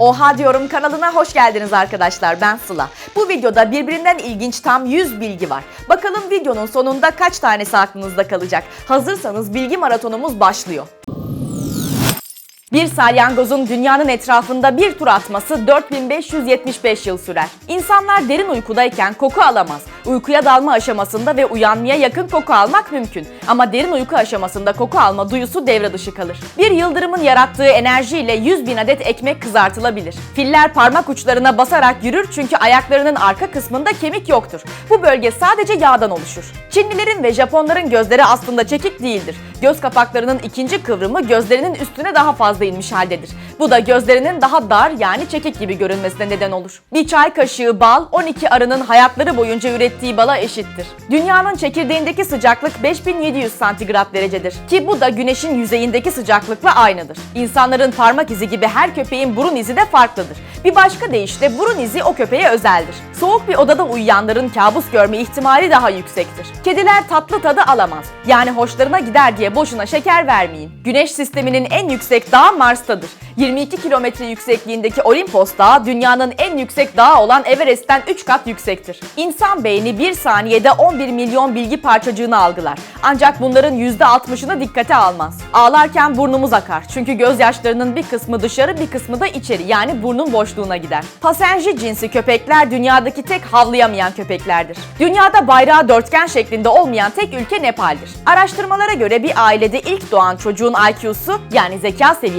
Oha diyorum kanalına hoş geldiniz arkadaşlar ben Sıla. Bu videoda birbirinden ilginç tam 100 bilgi var. Bakalım videonun sonunda kaç tanesi aklınızda kalacak. Hazırsanız bilgi maratonumuz başlıyor. Bir salyangozun dünyanın etrafında bir tur atması 4575 yıl sürer. İnsanlar derin uykudayken koku alamaz. Uykuya dalma aşamasında ve uyanmaya yakın koku almak mümkün. Ama derin uyku aşamasında koku alma duyusu devre dışı kalır. Bir yıldırımın yarattığı enerjiyle 100 bin adet ekmek kızartılabilir. Filler parmak uçlarına basarak yürür çünkü ayaklarının arka kısmında kemik yoktur. Bu bölge sadece yağdan oluşur. Çinlilerin ve Japonların gözleri aslında çekik değildir. Göz kapaklarının ikinci kıvrımı gözlerinin üstüne daha fazla inmiş haldedir. Bu da gözlerinin daha dar yani çekik gibi görünmesine neden olur. Bir çay kaşığı bal 12 arının hayatları boyunca ürettiği bala eşittir. Dünyanın çekirdeğindeki sıcaklık 5700 santigrat derecedir ki bu da güneşin yüzeyindeki sıcaklıkla aynıdır. İnsanların parmak izi gibi her köpeğin burun izi de farklıdır. Bir başka deyişle burun izi o köpeğe özeldir. Soğuk bir odada uyuyanların kabus görme ihtimali daha yüksektir. Kediler tatlı tadı alamaz. Yani hoşlarına gider diye boşuna şeker vermeyin. Güneş sisteminin en yüksek Mars'tadır. 22 kilometre yüksekliğindeki Olimpos Dağı dünyanın en yüksek dağı olan Everest'ten 3 kat yüksektir. İnsan beyni 1 saniyede 11 milyon bilgi parçacığını algılar. Ancak bunların %60'ını dikkate almaz. Ağlarken burnumuz akar. Çünkü gözyaşlarının bir kısmı dışarı bir kısmı da içeri yani burnun boşluğuna gider. Pasenji cinsi köpekler dünyadaki tek havlayamayan köpeklerdir. Dünyada bayrağı dörtgen şeklinde olmayan tek ülke Nepal'dir. Araştırmalara göre bir ailede ilk doğan çocuğun IQ'su yani zeka seviyesi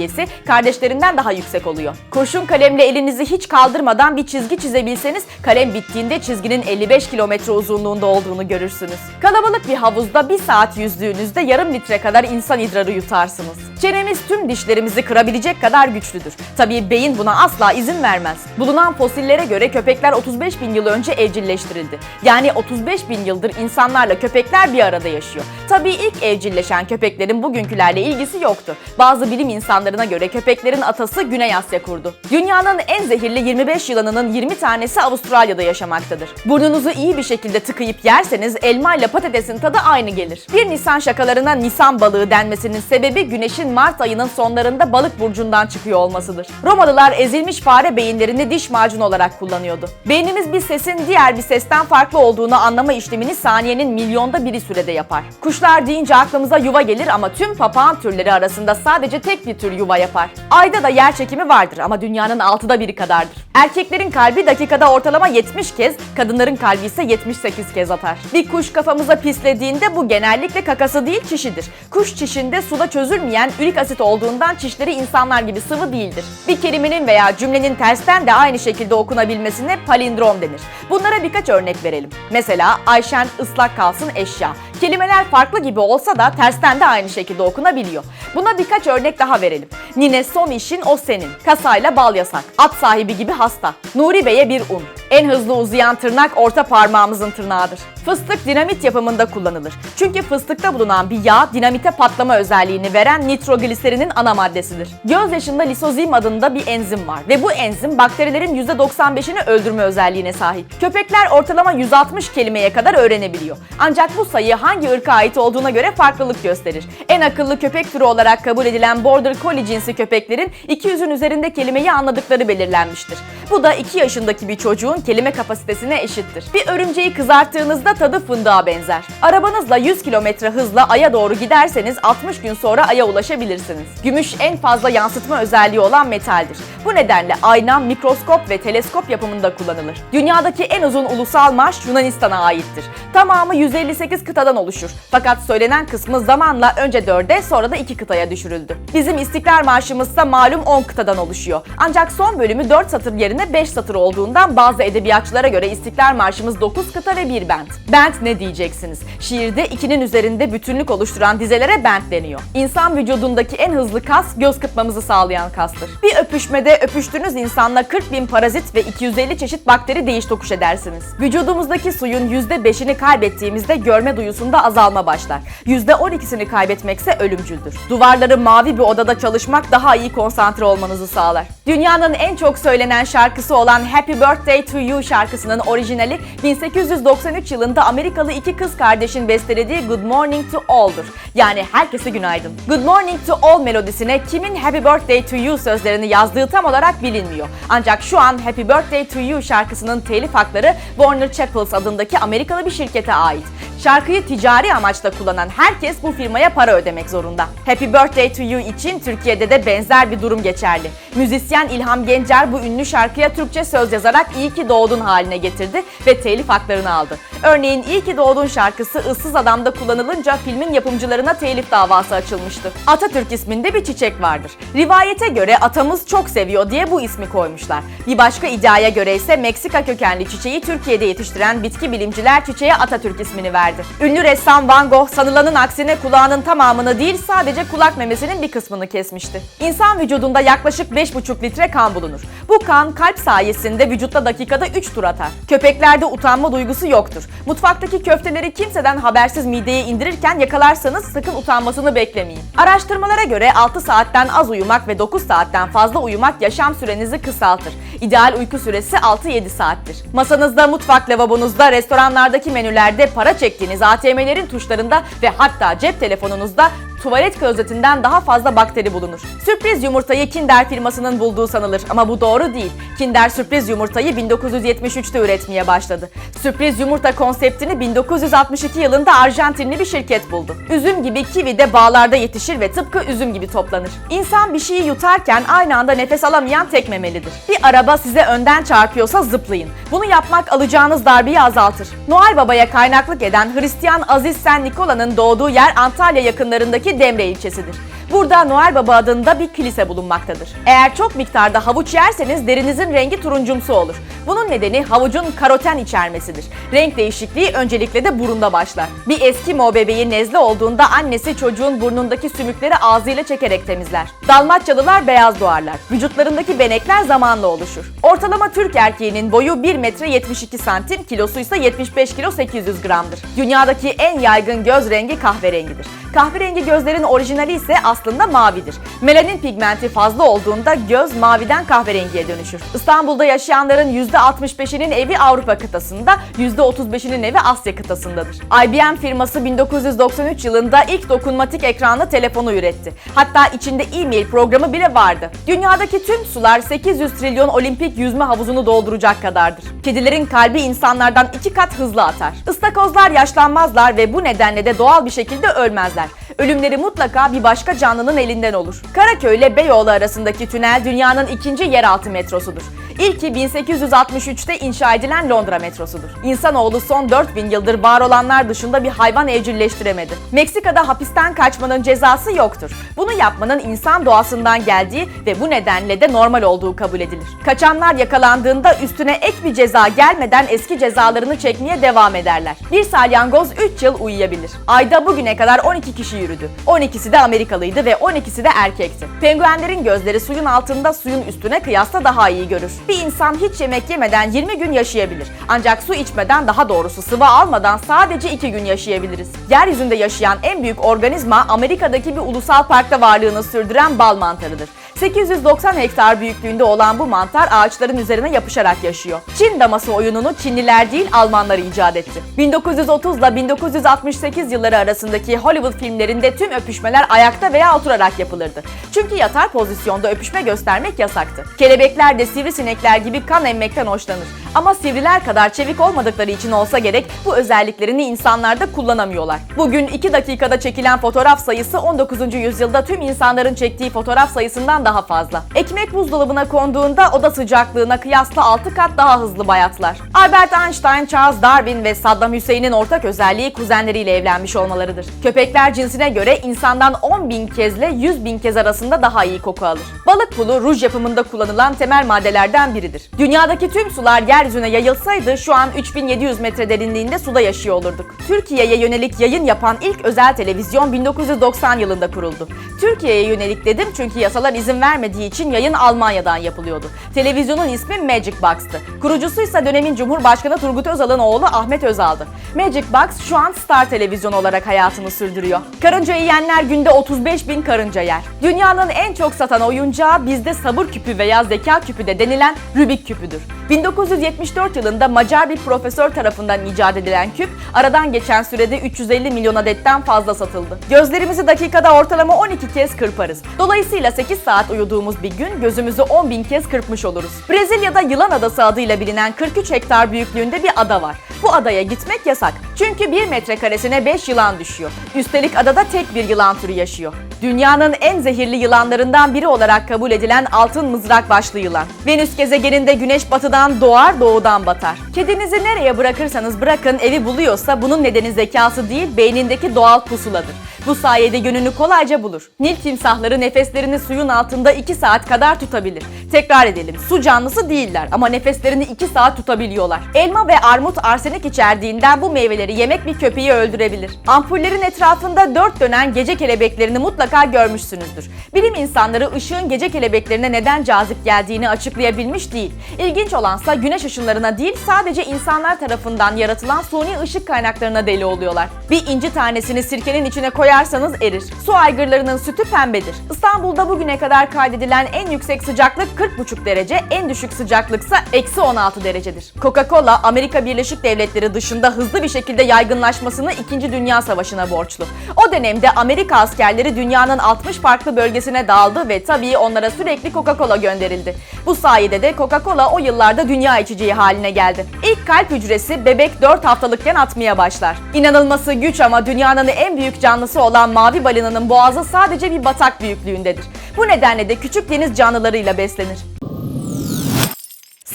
kardeşlerinden daha yüksek oluyor. Kurşun kalemle elinizi hiç kaldırmadan bir çizgi çizebilseniz kalem bittiğinde çizginin 55 kilometre uzunluğunda olduğunu görürsünüz. Kalabalık bir havuzda bir saat yüzdüğünüzde yarım litre kadar insan idrarı yutarsınız. Çenemiz tüm dişlerimizi kırabilecek kadar güçlüdür. Tabii beyin buna asla izin vermez. Bulunan fosillere göre köpekler 35 bin yıl önce evcilleştirildi. Yani 35 bin yıldır insanlarla köpekler bir arada yaşıyor. Tabii ilk evcilleşen köpeklerin bugünkülerle ilgisi yoktu. Bazı bilim insanlarına göre köpeklerin atası Güney Asya kurdu. Dünyanın en zehirli 25 yılanının 20 tanesi Avustralya'da yaşamaktadır. Burnunuzu iyi bir şekilde tıkayıp yerseniz elma ile patatesin tadı aynı gelir. Bir Nisan şakalarına Nisan balığı denmesinin sebebi güneşin Mart ayının sonlarında balık burcundan çıkıyor olmasıdır. Romalılar ezilmiş fare beyinlerini diş macunu olarak kullanıyordu. Beynimiz bir sesin diğer bir sesten farklı olduğunu anlama işlemini saniyenin milyonda biri sürede yapar. Kuşlar deyince aklımıza yuva gelir ama tüm papağan türleri arasında sadece tek bir tür yuva yapar. Ayda da yer çekimi vardır ama dünyanın altıda biri kadardır. Erkeklerin kalbi dakikada ortalama 70 kez, kadınların kalbi ise 78 kez atar. Bir kuş kafamıza pislediğinde bu genellikle kakası değil çişidir. Kuş çişinde suda çözülmeyen ürik asit olduğundan çişleri insanlar gibi sıvı değildir. Bir kelimenin veya cümlenin tersten de aynı şekilde okunabilmesine palindrom denir. Bunlara birkaç örnek verelim. Mesela Ayşen ıslak kalsın eşya. Kelimeler farklı gibi olsa da tersten de aynı şekilde okunabiliyor. Buna birkaç örnek daha verelim. Nine son işin o senin. Kasayla bal yasak. At sahibi gibi hasta. Nuri Bey'e bir un. En hızlı uzayan tırnak orta parmağımızın tırnağıdır. Fıstık dinamit yapımında kullanılır. Çünkü fıstıkta bulunan bir yağ dinamite patlama özelliğini veren nitrogliserinin ana maddesidir. Gözyaşında lisozim adında bir enzim var ve bu enzim bakterilerin %95'ini öldürme özelliğine sahip. Köpekler ortalama 160 kelimeye kadar öğrenebiliyor. Ancak bu sayı hangi ırka ait olduğuna göre farklılık gösterir. En akıllı köpek türü olarak kabul edilen Border Collie cinsi köpeklerin 200'ün üzerinde kelimeyi anladıkları belirlenmiştir. Bu da 2 yaşındaki bir çocuğun kelime kapasitesine eşittir. Bir örümceği kızarttığınızda tadı fındığa benzer. Arabanızla 100 km hızla Ay'a doğru giderseniz 60 gün sonra Ay'a ulaşabilirsiniz. Gümüş en fazla yansıtma özelliği olan metaldir. Bu nedenle ayna, mikroskop ve teleskop yapımında kullanılır. Dünyadaki en uzun ulusal marş Yunanistan'a aittir. Tamamı 158 kıtadan oluşur. Fakat söylenen kısmı zamanla önce 4'e sonra da 2 kıtaya düşürüldü. Bizim İstiklal Marşımız ise malum 10 kıtadan oluşuyor. Ancak son bölümü 4 satır yerine 5 satır olduğundan bazı edebiyatçılara göre İstiklal Marşımız 9 kıta ve 1 bent. Bent ne diyeceksiniz? Şiirde ikinin üzerinde bütünlük oluşturan dizelere bent deniyor. İnsan vücudundaki en hızlı kas göz kırpmamızı sağlayan kastır. Bir öpüşmede öpüştüğünüz insanla 40 bin parazit ve 250 çeşit bakteri değiş tokuş edersiniz. Vücudumuzdaki suyun %5'ini kaybettiğimizde görme duyusunda azalma başlar. %12'sini kaybetmekse ölümcüldür. Duvarları mavi bir odada çalışmak daha iyi konsantre olmanızı sağlar. Dünyanın en çok söylenen şarkı şarkısı olan Happy Birthday to You şarkısının orijinali 1893 yılında Amerikalı iki kız kardeşin bestelediği Good Morning to All'dur. Yani herkese günaydın. Good Morning to All melodisine kimin Happy Birthday to You sözlerini yazdığı tam olarak bilinmiyor. Ancak şu an Happy Birthday to You şarkısının telif hakları Warner Chappell adındaki Amerikalı bir şirkete ait. Şarkıyı ticari amaçla kullanan herkes bu firmaya para ödemek zorunda. Happy Birthday to You için Türkiye'de de benzer bir durum geçerli. Müzisyen İlham Gencer bu ünlü şarkıya Türkçe söz yazarak İyi ki doğdun haline getirdi ve telif haklarını aldı. Örneğin İyi ki doğdun şarkısı Issız Adam'da kullanılınca filmin yapımcılarına telif davası açılmıştı. Atatürk isminde bir çiçek vardır. Rivayete göre atamız çok seviyor diye bu ismi koymuşlar. Bir başka iddiaya göre ise Meksika kökenli çiçeği Türkiye'de yetiştiren bitki bilimciler çiçeğe Atatürk ismini verdi. Ünlü ressam Van Gogh sanılanın aksine kulağının tamamını değil sadece kulak memesinin bir kısmını kesmişti. İnsan vücudunda yaklaşık 5,5 litre kan bulunur. Bu kan kalp sayesinde vücutta dakikada 3 tur atar. Köpeklerde utanma duygusu yoktur. Mutfaktaki köfteleri kimseden habersiz mideye indirirken yakalarsanız sakın utanmasını beklemeyin. Araştırmalara göre 6 saatten az uyumak ve 9 saatten fazla uyumak yaşam sürenizi kısaltır. İdeal uyku süresi 6-7 saattir. Masanızda, mutfak lavabonuzda, restoranlardaki menülerde, para çektiğiniz ATM'lerin tuşlarında ve hatta cep telefonunuzda tuvalet klozetinden daha fazla bakteri bulunur. Sürpriz yumurtayı Kinder firmasının bulduğu sanılır ama bu doğru değil. Kinder sürpriz yumurtayı 1973'te üretmeye başladı. Sürpriz yumurta konseptini 1962 yılında Arjantinli bir şirket buldu. Üzüm gibi kivi de bağlarda yetişir ve tıpkı üzüm gibi toplanır. İnsan bir şeyi yutarken aynı anda nefes alamayan tek memelidir. Bir araba size önden çarpıyorsa zıplayın. Bunu yapmak alacağınız darbeyi azaltır. Noel Baba'ya kaynaklık eden Hristiyan Aziz Sen Nikola'nın doğduğu yer Antalya yakınlarındaki Demre ilçesidir. Burada Noel Baba adında bir kilise bulunmaktadır. Eğer çok miktarda havuç yerseniz derinizin rengi turuncumsu olur. Bunun nedeni havucun karoten içermesidir. Renk değişikliği öncelikle de burunda başlar. Bir Eskimo bebeği nezle olduğunda annesi çocuğun burnundaki sümükleri ağzıyla çekerek temizler. Dalmatçalılar beyaz doğarlar. Vücutlarındaki benekler zamanla oluşur. Ortalama Türk erkeğinin boyu 1 metre 72 santim, kilosu ise 75 kilo 800 gramdır. Dünyadaki en yaygın göz rengi kahverengidir. Kahverengi gözlerin orijinali ise aslında mavidir. Melanin pigmenti fazla olduğunda göz maviden kahverengiye dönüşür. İstanbul'da yaşayanların %65'inin evi Avrupa kıtasında, %35'inin evi Asya kıtasındadır. IBM firması 1993 yılında ilk dokunmatik ekranlı telefonu üretti. Hatta içinde e-mail programı bile vardı. Dünyadaki tüm sular 800 trilyon olimpik yüzme havuzunu dolduracak kadardır. Kedilerin kalbi insanlardan iki kat hızlı atar. Istakozlar yaşlanmazlar ve bu nedenle de doğal bir şekilde ölmezler. Ölümleri mutlaka bir başka canlının elinden olur. Karaköy ile Beyoğlu arasındaki tünel dünyanın ikinci yeraltı metrosudur. İlki 1863'te inşa edilen Londra metrosudur. İnsanoğlu son 4000 yıldır var olanlar dışında bir hayvan evcilleştiremedi. Meksika'da hapisten kaçmanın cezası yoktur. Bunu yapmanın insan doğasından geldiği ve bu nedenle de normal olduğu kabul edilir. Kaçanlar yakalandığında üstüne ek bir ceza gelmeden eski cezalarını çekmeye devam ederler. Bir salyangoz 3 yıl uyuyabilir. Ayda bugüne kadar 12 kişi yürüdü. 12'si de Amerikalıydı ve 12'si de erkekti. Penguenlerin gözleri suyun altında suyun üstüne kıyasla daha iyi görür. Bir insan hiç yemek yemeden 20 gün yaşayabilir. Ancak su içmeden daha doğrusu sıvı almadan sadece 2 gün yaşayabiliriz. Yeryüzünde yaşayan en büyük organizma Amerika'daki bir ulusal parkta varlığını sürdüren bal mantarıdır. 890 hektar büyüklüğünde olan bu mantar ağaçların üzerine yapışarak yaşıyor. Çin daması oyununu Çinliler değil Almanlar icat etti. 1930 ile 1968 yılları arasındaki Hollywood filmlerinde tüm öpüşmeler ayakta veya oturarak yapılırdı. Çünkü yatar pozisyonda öpüşme göstermek yasaktı. Kelebekler de sivrisinekler gibi kan emmekten hoşlanır. Ama sivriler kadar çevik olmadıkları için olsa gerek bu özelliklerini insanlarda kullanamıyorlar. Bugün 2 dakikada çekilen fotoğraf sayısı 19. yüzyılda tüm insanların çektiği fotoğraf sayısından daha fazla. Ekmek buzdolabına konduğunda oda sıcaklığına kıyasla 6 kat daha hızlı bayatlar. Albert Einstein, Charles Darwin ve Saddam Hüseyin'in ortak özelliği kuzenleriyle evlenmiş olmalarıdır. Köpekler cinsine göre insandan 10 bin kezle 100 bin kez arasında daha iyi koku alır. Balık pulu ruj yapımında kullanılan temel maddelerden biridir. Dünyadaki tüm sular yeryüzüne yayılsaydı şu an 3700 metre derinliğinde suda yaşıyor olurduk. Türkiye'ye yönelik yayın yapan ilk özel televizyon 1990 yılında kuruldu. Türkiye'ye yönelik dedim çünkü yasalar izin izin vermediği için yayın Almanya'dan yapılıyordu. Televizyonun ismi Magic Box'tı. Kurucusu ise dönemin Cumhurbaşkanı Turgut Özal'ın oğlu Ahmet Özal'dı. Magic Box şu an Star Televizyon olarak hayatını sürdürüyor. Karınca yiyenler günde 35 bin karınca yer. Dünyanın en çok satan oyuncağı bizde sabır küpü veya zeka küpü de denilen Rubik küpüdür. 1974 yılında Macar bir profesör tarafından icat edilen küp, aradan geçen sürede 350 milyon adetten fazla satıldı. Gözlerimizi dakikada ortalama 12 kez kırparız. Dolayısıyla 8 saat uyuduğumuz bir gün gözümüzü 10 bin kez kırpmış oluruz. Brezilya'da Yılan Adası adıyla bilinen 43 hektar büyüklüğünde bir ada var. Bu adaya gitmek yasak. Çünkü 1 metrekaresine 5 yılan düşüyor. Üstelik adada tek bir yılan türü yaşıyor. Dünyanın en zehirli yılanlarından biri olarak kabul edilen altın mızrak başlı yılan. Venüs gezegeninde güneş batıdan doğar, doğudan batar. Kedinizi nereye bırakırsanız bırakın evi buluyorsa bunun nedeni zekası değil, beynindeki doğal pusuladır. Bu sayede yönünü kolayca bulur. Nil timsahları nefeslerini suyun altında 2 saat kadar tutabilir. Tekrar edelim, su canlısı değiller ama nefeslerini 2 saat tutabiliyorlar. Elma ve armut arsenik içerdiğinden bu meyveleri yemek bir köpeği öldürebilir. Ampullerin etrafında dört dönen gece kelebeklerini mutlaka görmüşsünüzdür. Bilim insanları ışığın gece kelebeklerine neden cazip geldiğini açıklayabilmiş değil. İlginç olansa güneş ışınlarına değil sadece insanlar tarafından yaratılan suni ışık kaynaklarına deli oluyorlar. Bir inci tanesini sirkenin içine koyarsanız erir. Su aygırlarının sütü pembedir. İstanbul'da bugüne kadar kaydedilen en yüksek sıcaklık 40,5 derece, en düşük sıcaklıksa eksi 16 derecedir. Coca-Cola, Amerika Birleşik Devletleri dışında hızlı bir şekilde yaygınlaşmasını 2. Dünya Savaşı'na borçlu. O dönemde Amerika askerleri dünyanın 60 farklı bölgesine dağıldı ve tabii onlara sürekli Coca-Cola gönderildi. Bu sayede de Coca-Cola o yıllarda dünya içeceği haline geldi. İlk kalp hücresi bebek 4 haftalıkken atmaya başlar. İnanılması güç ama dünyanın en büyük canlısı olan mavi balinanın boğazı sadece bir batak büyüklüğündedir. Bu nedenle de küçük deniz canlılarıyla beslenir.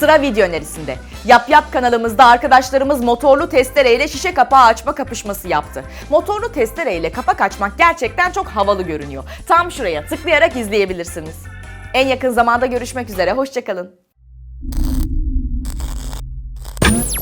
Sıra video önerisinde. Yap Yap kanalımızda arkadaşlarımız motorlu testereyle şişe kapağı açma kapışması yaptı. Motorlu testereyle kapak açmak gerçekten çok havalı görünüyor. Tam şuraya tıklayarak izleyebilirsiniz. En yakın zamanda görüşmek üzere, hoşçakalın.